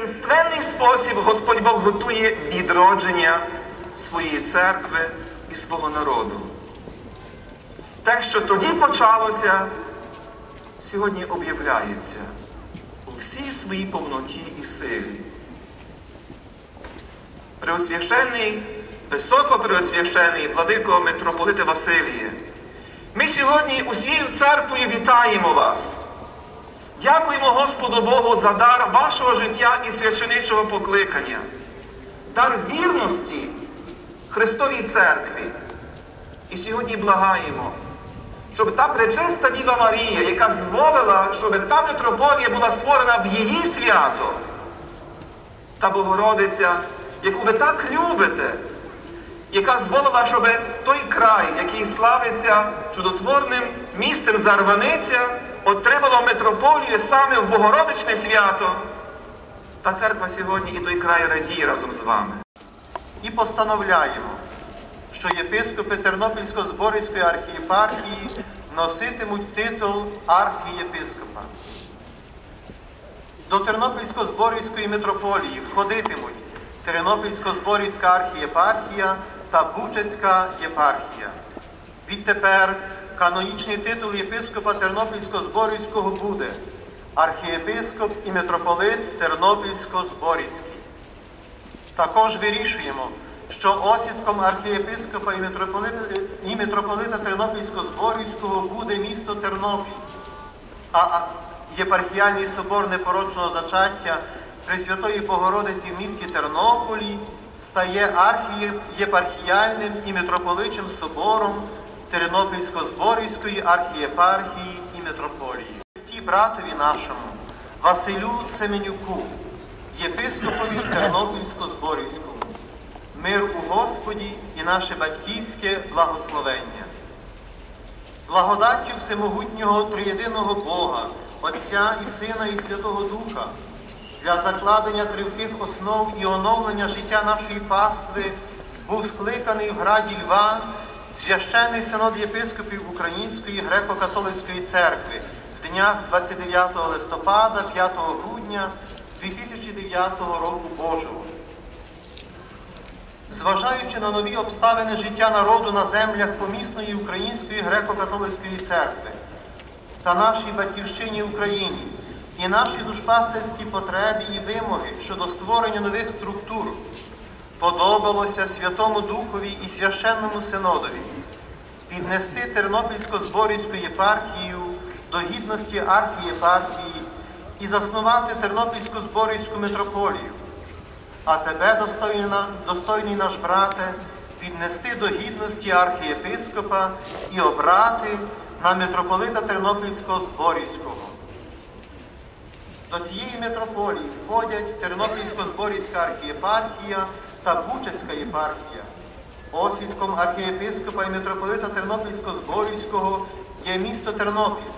таїнственний спосіб Господь Бог готує відродження своєї церкви і свого народу. Те, що тоді почалося, сьогодні об'являється у всій своїй повноті і силі. Преосвященний, високопреосвящений владико митрополите Василіє, ми сьогодні усією церквою вітаємо вас. Дякуємо Господу Богу за дар вашого життя і священичого покликання, дар вірності Христовій Церкві. І сьогодні благаємо, щоб та пречиста Діва Марія, яка зволила, щоб та митрополія була створена в її свято, та Богородиця, яку ви так любите, яка зволила, щоб той край, який славиться чудотворним місцем Зарваниця, отримало митрополію саме в Богородичне свято. Та церква сьогодні і той край радіє разом з вами. І постановляємо, що єпископи Тернопільсько-Зборівської архієпархії носитимуть титул архієпископа. До Тернопільсько-Зборівської митрополії входитимуть Тернопільсько-Зборівська архієпархія та Бучацька єпархія. Відтепер канонічний титул єпископа Тернопільсько-Зборівського буде архієпископ і митрополит Тернопільсько-Зборівський. Також вирішуємо, що осідком архієпископа і митрополита, і митрополита Тернопільсько-Зборівського буде місто Тернопіль, а єпархіальний собор непорочного зачаття Пресвятої Богородиці в місті Тернополі стає архієпархіальним і митрополичим собором Тернопільсько-Зборівської архієпархії і митрополії. Ті братові нашому Василю Семенюку, єпископові Тернопільсько-Зборівському, мир у Господі і наше батьківське благословення. Благодаттю всемогутнього триєдиного Бога, Отця і Сина, і Святого Духа, для закладення тривких основ і оновлення життя нашої пастви був скликаний в граді Льва священний синод єпископів Української греко-католицької церкви в днях 29 листопада, 5 грудня 2009 року Божого. Зважаючи на нові обставини життя народу на землях помісної Української греко-католицької церкви та нашій батьківщині Україні і наші душпастерські потреби і вимоги щодо створення нових структур, подобалося Святому Духові і священному синодові піднести Тернопільсько-Зборівську єпархію до гідності архієпархії і заснувати Тернопільсько-Зборівську митрополію а тебе, достойний наш брате, піднести до гідності архієпископа і обрати на митрополита Тернопільського Зборівського. До цієї митрополії входять Тернопільсько-Зборівська архієпархія та Бучацька єпархія. Освідком архієпископа і митрополита Тернопільсько-Зборівського є місто Тернопіль,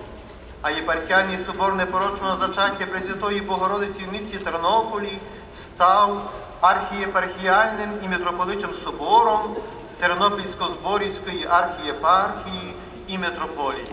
а єпархіальний собор непорочного зачаття Пресвятої Богородиці в місті Тернополі став архієпархіальним і митрополичим собором Тернопільсько-Зборівської архієпархії і митрополії.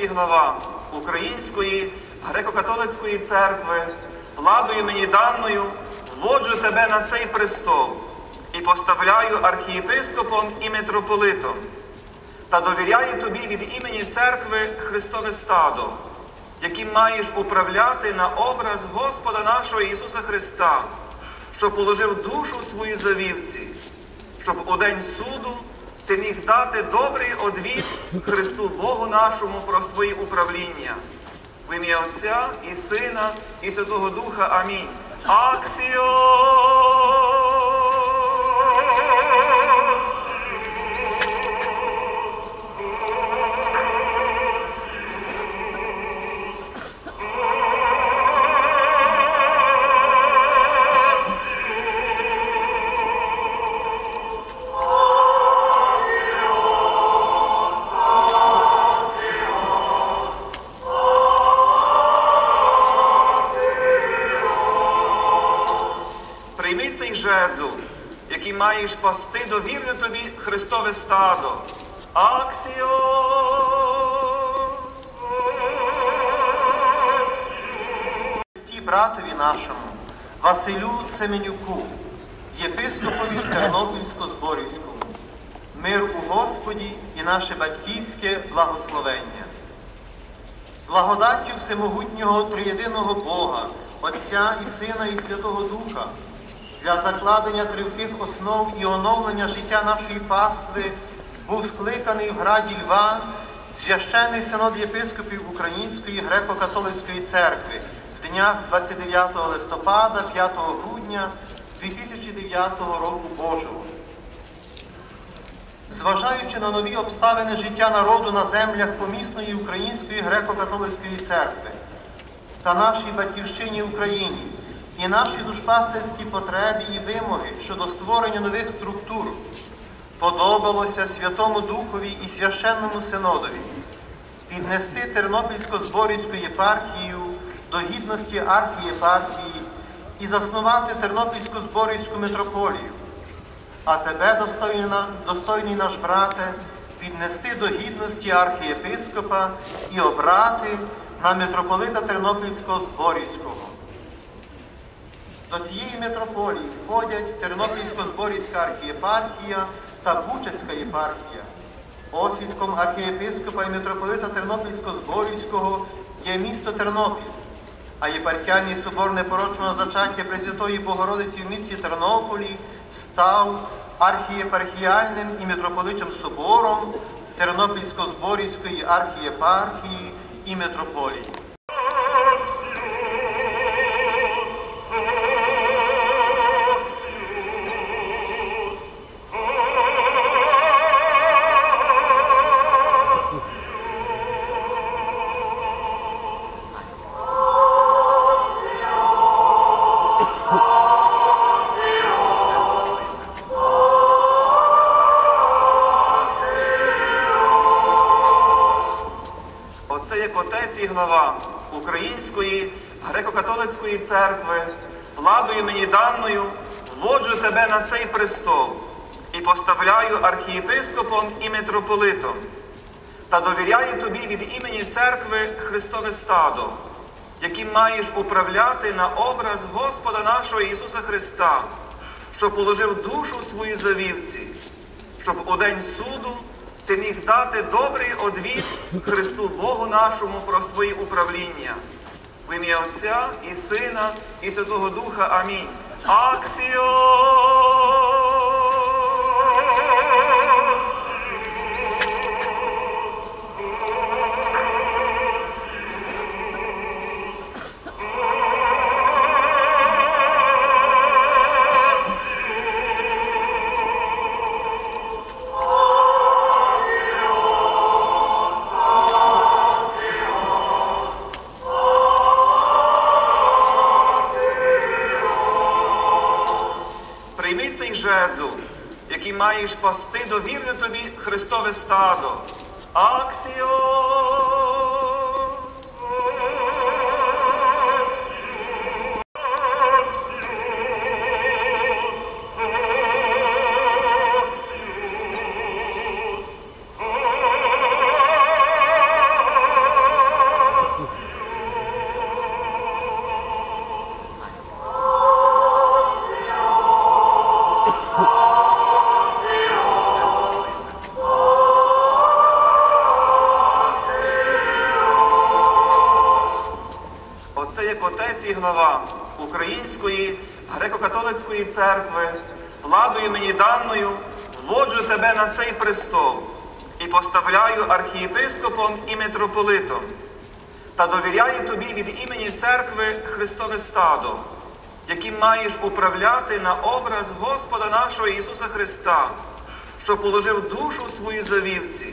Як глава Української греко-католицької церкви, владою мені даною, вводжу тебе на цей престол і поставляю архієпископом і митрополитом, та довіряю тобі від імені церкви Христове стадо, яким маєш управляти на образ Господа нашого Ісуса Христа, що положив душу свою за вівці, щоб у день суду ти міг дати добрий одвід Христу Богу нашому про свої управління. В ім'я Отця і Сина, і Святого Духа. Амінь. Аксіо! Маєш пасти довірне тобі Христове стадо. Аксіос! Братові нашому, Василю Семенюку, єпископові Тернопільсько-Зборівському, мир у Господі і наше батьківське благословення. Благодаттю всемогутнього триєдиного Бога, Отця і Сина і Святого Духа, для закладення тривких основ і оновлення життя нашої пастви був скликаний в граді Льва священний синод єпископів Української греко-католицької церкви в днях 29 листопада 5 грудня 2009 року Божого. Зважаючи на нові обставини життя народу на землях помісної Української греко-католицької церкви та нашій батьківщині Україні і наші душпастерські потреби і вимоги щодо створення нових структур, подобалося Святому Духові і священному синодові піднести Тернопільсько-Зборівську єпархію до гідності архієпархії і заснувати Тернопільсько-Зборівську митрополію а тебе, достойний наш брате, піднести до гідності архієпископа і обрати на митрополита Тернопільського Зборівського. До цієї митрополії входять Тернопільсько-Зборівська архієпархія та Бучацька єпархія. Освідком архієпископа і митрополита Тернопільсько-Зборівського є місто Тернопіль, а єпархіальний собор непорочного зачаття Пресвятої Богородиці в місті Тернополі став архієпархіальним і митрополичим собором Тернопільсько-Зборівської архієпархії і митрополії. І глава Української греко-католицької церкви, владою мені даною, вводжу тебе на цей престол і поставляю архієпископом і митрополитом, та довіряю тобі від імені церкви Христове стадо, яким маєш управляти на образ Господа нашого Ісуса Христа, що положив душу свою за вівці, щоб у день суду ти міг дати добрий одвід Христу Богу нашому про свої управління. В ім'я Отця і Сина, і Святого Духа. Амінь. Аксіо! Прийми цей жезл, який маєш пасти довірне тобі Христове стадо. Аксіос! Оце як отець і глава Української греко-католицької церкви, владою мені даною, вводжу тебе на цей престол і поставляю архієпископом і митрополитом, та довіряю тобі від імені церкви Христове стадо, яким маєш управляти на образ Господа нашого Ісуса Христа, що положив душу свою за вівці,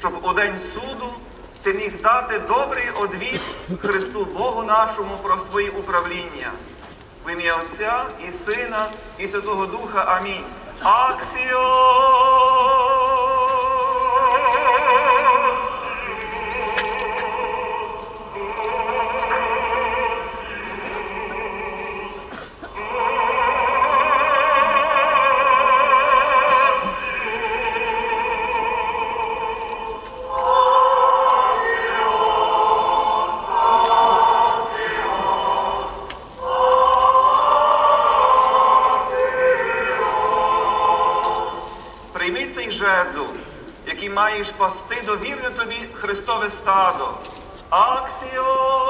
щоб у день суду ти міг дати добрий одвід Христу Богу нашому про свої управління. В ім'я Отця і Сина, і Святого Духа. Амінь. Аксіо! Маєш пасти довірне тобі Христове стадо. Аксіо!